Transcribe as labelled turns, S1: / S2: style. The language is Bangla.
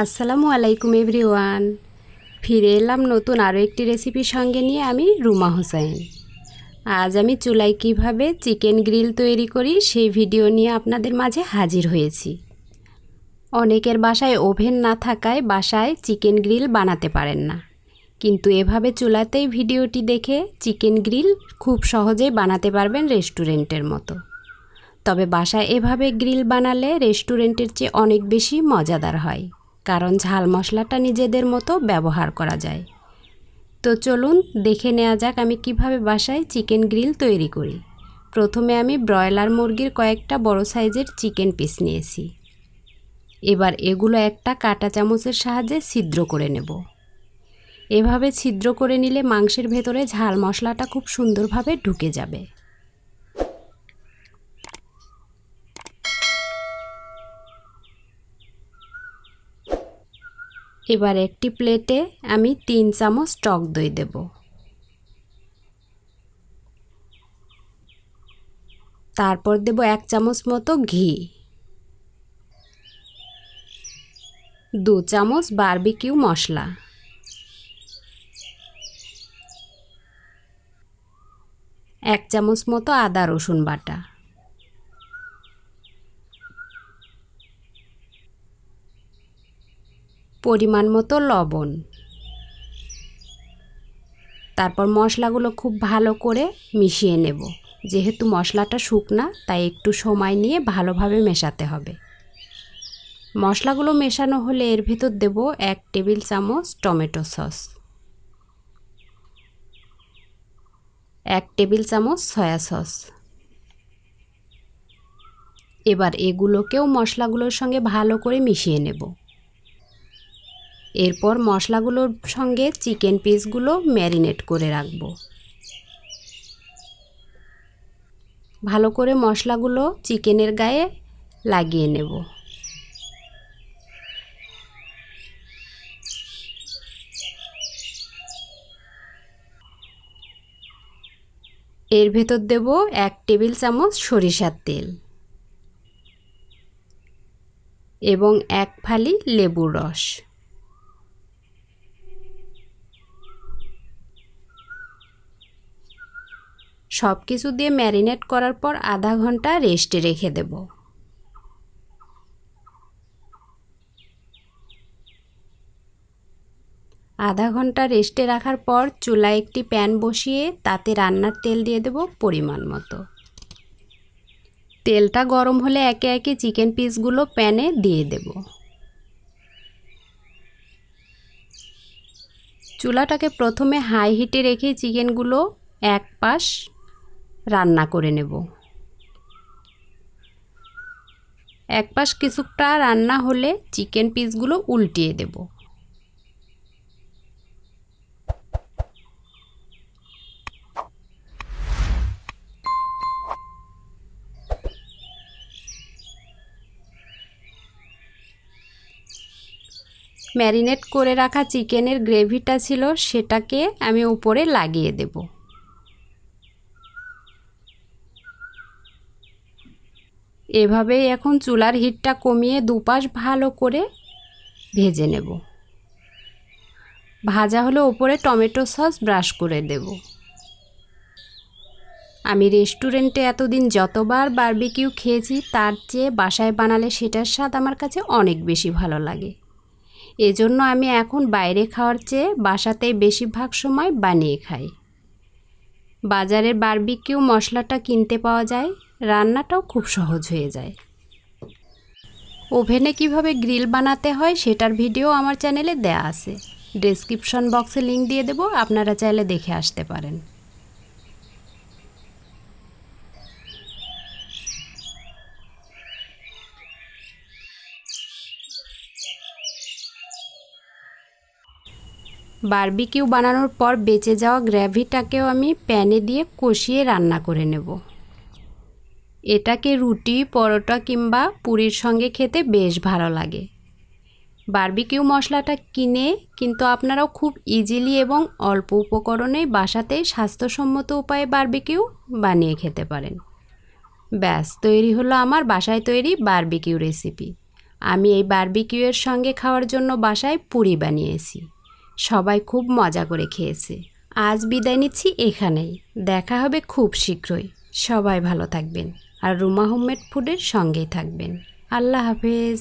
S1: আসসালামু আলাইকুম এভরিওয়ান। ফিরে এলাম নতুন আরও একটি রেসিপির সঙ্গে নিয়ে আমি রুমা হোসেন। আজ আমি চুলায় কীভাবে চিকেন গ্রিল তৈরি করি সেই ভিডিও নিয়ে আপনাদের মাঝে হাজির হয়েছি। অনেকের বাসায় ওভেন না থাকায় বাসায় চিকেন গ্রিল বানাতে পারেন না। কিন্তু এভাবে চুলাতেই ভিডিওটি দেখে চিকেন গ্রিল খুব সহজেই বানাতে পারবেন রেস্টুরেন্টের মতো। তবে বাসায় এভাবে গ্রিল বানালে রেস্টুরেন্টের চেয়ে অনেক বেশি মজাদার হয়। কারণ ঝাল মশলাটা নিজেদের মতো ব্যবহার করা যায়। তো চলুন দেখে নেওয়া যাক আমি কীভাবে বাসায় চিকেন গ্রিল তৈরি করি। প্রথমে আমি ব্রয়লার মুরগির কয়েকটা বড় সাইজের চিকেন পিস নিয়েছি। এবার এগুলো একটা কাঁটা চামচের সাহায্যে ছিদ্র করে নেব। এভাবে ছিদ্র করে নিলে মাংসের ভেতরে ঝাল মশলাটা খুব সুন্দরভাবে ঢুকে যাবে। এবার একটি প্লেটে আমি তিন চামচ টক দই দেব। তারপর দেব এক চামচ মতো ঘি। দু চামচ বারবিকিউ মশলা। এক চামচ মতো আদা রসুন বাটা। পরিমাণ মতো লবণ। তারপর মশলাগুলো খুব ভালো করে মিশিয়ে নেব। যেহেতু মশলাটা শুকনা, তাই একটু সময় নিয়ে ভালোভাবে মেশাতে হবে। মশলাগুলো মেশানো হলে এর ভেতর দেব এক টেবিল চামচ টমেটো সস। এক টেবিল চামচ সয়া সস। এবার এগুলোকেও মশলাগুলোর সঙ্গে ভালো করে মিশিয়ে নেব। এরপর মশলাগুলোর সঙ্গে চিকেন পিসগুলো ম্যারিনেট করে রাখব। ভালো করে মশলাগুলো চিকেনের গায়ে লাগিয়ে নেব। এর ভেতর দেব এক টেবিল চামচ সরিষার তেল এবং এক ফালি লেবুর রস। সব কিছু দিয়ে ম্যারিনেট করার পর আধা ঘণ্টা রেস্টে রেখে দেব। আধা ঘণ্টা রেস্টে রাখার পর চুলায় একটি প্যান বসিয়ে তাতে রান্নার তেল দিয়ে দেব পরিমাণ মতো। তেলটা গরম হলে একে একে চিকেন পিসগুলো প্যানে দিয়ে দেব। চুলাটাকে প্রথমে হাই হিটে রেখে চিকেনগুলো এক পাশ রান্না করে নেব। এক পাশ কিছুটা রান্না হলে চিকেন পিসগুলো উল্টিয়ে দেব। ম্যারিনেট করে রাখা চিকেনের গ্রেভিটা ছিল সেটাকে আমি উপরে লাগিয়ে দেবো। এভাবেই এখন চুলার হিটটা কমিয়ে দুপাশ ভালো করে ভেজে নেব। ভাজা হলে ওপরে টমেটো সস ব্রাশ করে দেব। আমি রেস্টুরেন্টে এতদিন যতবার বারবিকিউ খেয়েছি, তার চেয়ে বাসায় বানালে সেটার স্বাদ আমার কাছে অনেক বেশি ভালো লাগে। এজন্য আমি এখন বাইরে খাওয়ার চেয়ে বাসাতেই বেশিরভাগ সময় বানিয়ে খাই। বাজারের বারবিকিউ মশলাটা কিনতে পাওয়া যায়। রান্নাটাও খুব সহজ হয়ে যায়। ওভেনে কীভাবে গ্রিল বানাতে হয় সেটার ভিডিও আমার চ্যানেলে দেয়া আছে। ডেসক্রিপশন বক্সে লিংক দিয়ে দেবো, আপনারা চাইলে দেখে আসতে পারেন। বারবিকিউ বানানোর পর বেঁচে যাওয়া গ্র্যাভিটাকেও আমি প্যানে দিয়ে কষিয়ে রান্না করে নেব। এটাকে রুটি, পরোটা কিংবা পুরীর সঙ্গে খেতে বেশ ভালো লাগে। বার্বিকিউ মশলাটা কিনে কিন্তু আপনারাও খুব ইজিলি এবং অল্প উপকরণে বাসাতেই স্বাস্থ্যসম্মত উপায়ে বারবিকিউ বানিয়ে খেতে পারেন। ব্যাস, তৈরি হলো আমার বাসায় তৈরি বারবিকিউ রেসিপি। আমি এই বারবিকিউয়ের সঙ্গে খাওয়ার জন্য বাসায় পুরি বানিয়েছি। সবাই খুব মজা করে খেয়েছে। আজ বিদায় নিচ্ছি এখানেই। দেখা হবে খুব শীঘ্রই। সবাই ভালো থাকবেন। আর রুমা হোমমেড ফুডের সঙ্গেই থাকবেন। আল্লাহ হাফেজ।